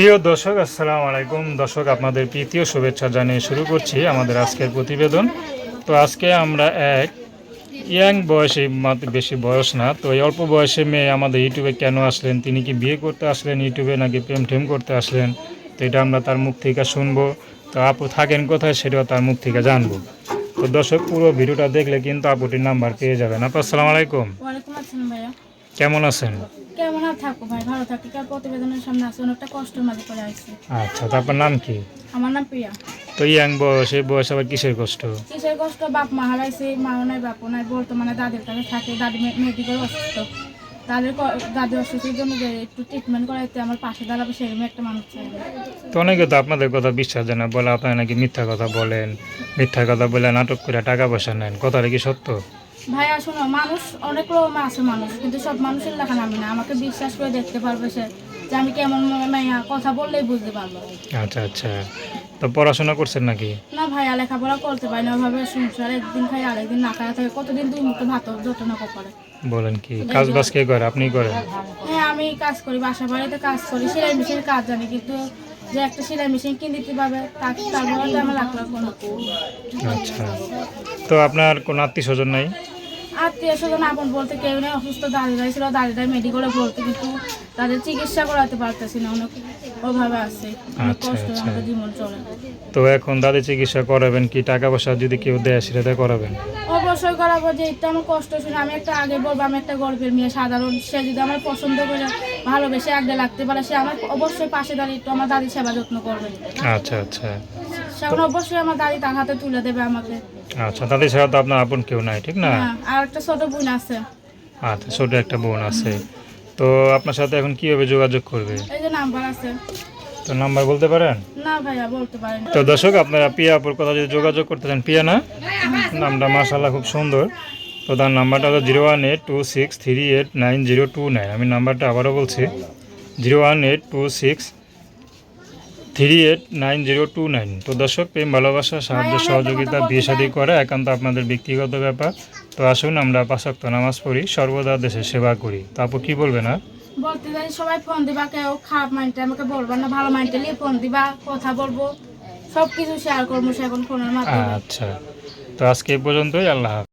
প্রিয় দর্শক, আসসালামু আলাইকুম। দর্শক, আপনাদের প্রীতীয় শুভেচ্ছা জানিয়ে শুরু করছি আমাদের আজকের প্রতিবেদন। তো আজকে আমরা এক ইয়াং বয়সে বেশি বয়স না, তো এই অল্প বয়সে মেয়ে আমাদের ইউটিউবে কেন আসলেন, তিনি কি বিয়ে করতে আসলেন ইউটিউবে নাকি প্রেম টেম করতে আসলেন, তো এটা আমরা তার মুখ থেকে শুনব। তো আপু থাকেন কোথায় সেটাও তার মুখ থেকে জানব। তো দর্শক, পুরো ভিডিওটা দেখলে কিন্তু আপুটির নাম্বার পেয়ে যাবেন। আপু, আসসালামু আলাইকুম। কেমন আছেন? কেমন আর থাকো ভাই ভালো থাকি। কার প্রতিবেদনের সামনে আছে? অনেকটা কষ্টের মাঝে পড়ে আসছে আচ্ছা তারপর নাম কি? আমার নাম প্রিয়া। তো ইয়াং বয়স এই বয়স আবার কিসের কষ্ট? কিসের কষ্ট? বাপ মা হারাইছে মাও নাই বাপও নাই বর্তমানে দাদির কাছে থাকে। দাদি মেডিকেল অসুস্থ। দাদির ক- দাদি অসুস্থের জন্য যে একটু ট্রিটমেন্ট করাইতে আমার পাশে দাঁড়াবে সেরকম একটা মানুষ চাই। তো অনেকে তো আপনাদের কথা বিশ্বাস দেয় না। বলে আপনারা নাকি মিথ্যা কথা বলেন। মিথ্যা কথা বলে নাটক করে টাকা পয়সা নেন। কথাটা কি সত্য? ভাইয়া শোনো মানুষ অনেক রকম আছে মানুষ কিন্তু সব মানুষের লেখা নামে না। আমাকে বিশ্বাস করে দেখতে পারবে সে যে আমি কেমন মেয়া কথা বললেই বুঝতে পারব আচ্ছা আচ্ছা। তো পড়াশোনা করছেন নাকি? না ভাইয়া লেখাপড়া করতে পারি না। ওইভাবে সংসার একদিন খাই আরেকদিন না খাই থাকে কতদিন দুই মুখে ভাত যত না করে? বলেন কি কাজ বাজ কে করে? আপনি করেন? হ্যাঁ আমি কাজ করি বাসা বাড়িতে কাজ করি সেলাই মেশিনের কাজ জানি কিন্তু যে একটা সেলাই মেশিন কিনে দিতে পারবে তারপরে আমার কোনো আচ্ছা। তো আপনার কোনো আত্মীয় স্বজন নাই? আত্মীয় স্বজন আপন বলতে কেউ নেই অসুস্থ দাদিদাই ছিল দাদিদাই মেডিকেলে ভর্তি কিন্তু তাদের চিকিৎসা করাতে পারতেছি না অনেক অভাবে আছে অনেক আচ্ছা, কষ্ট আচ্ছা। আমাদের জীবন চলে। তো এখন দাদি চিকিৎসা করাবেন কি টাকা পয়সা যদি কেউ দেয় সেটা করাবেন? অবশ্যই করাবো যে এটা আমার কষ্ট শুনে আমি একটা আগে বলব আমি একটা গর্বের মেয়ে সাধারণ সে যদি আমার পছন্দ করে ভালোবেসে আগে লাগতে পারে সে আমার অবশ্যই পাশে দাঁড়িয়ে একটু আমার দাদির সেবা যত্ন করবে। আচ্ছা আচ্ছা। সেখন অবশ্যই আমার দাদি তার হাতে তুলে দেবে আমাকে। আচ্ছা দাদি ছাড়া তো আপনার আপন কেউ নাই ঠিক না? হ্যাঁ আর একটা ছোট বোন আছে। আচ্ছা ছোট একটা বোন আছে। তো আপনার সাথে এখন কীভাবে যোগাযোগ করবে? এই যে নাম্বার আছে। তো নাম্বার বলতে পারেন? না ভাইয়া বলতে পারেন। তো দর্শক আপনারা পিয়া আপুর কথা যদি যোগাযোগ করতে চান পিয়া না? নামটা মাসাল্লাহ খুব সুন্দর। তো তার নাম্বারটা হলো zero one eight two six three eight nine zero two nine. আমি নাম্বারটা আবারও বলছি zero one eight two six three eight nine zero two nine. তো দর্শক প্রেম ভালোবাসা সাহায্য সহযোগিতা বিয়ে শাদী করা একান্ত আপনাদের ব্যক্তিগত ব্যাপার। তো আসুন আমরা পাশাক্ত নামাজ পড়ি সর্বদা দেশের সেবা করি। তো আপু কী বলবেন না বলতে যাই সবাই ফোন দিবা কেউ খারাপ মাইন্ডে আমাকে বলবা না ভালো মাইন্ডে নিয়ে ফোন দিবা কথা বলব। সব কিছু শেয়ার করব সে এখন ফোনের মাধ্যমে। আচ্ছা। তো আজকে এই পর্যন্তই আল্লাহ হাফেজ।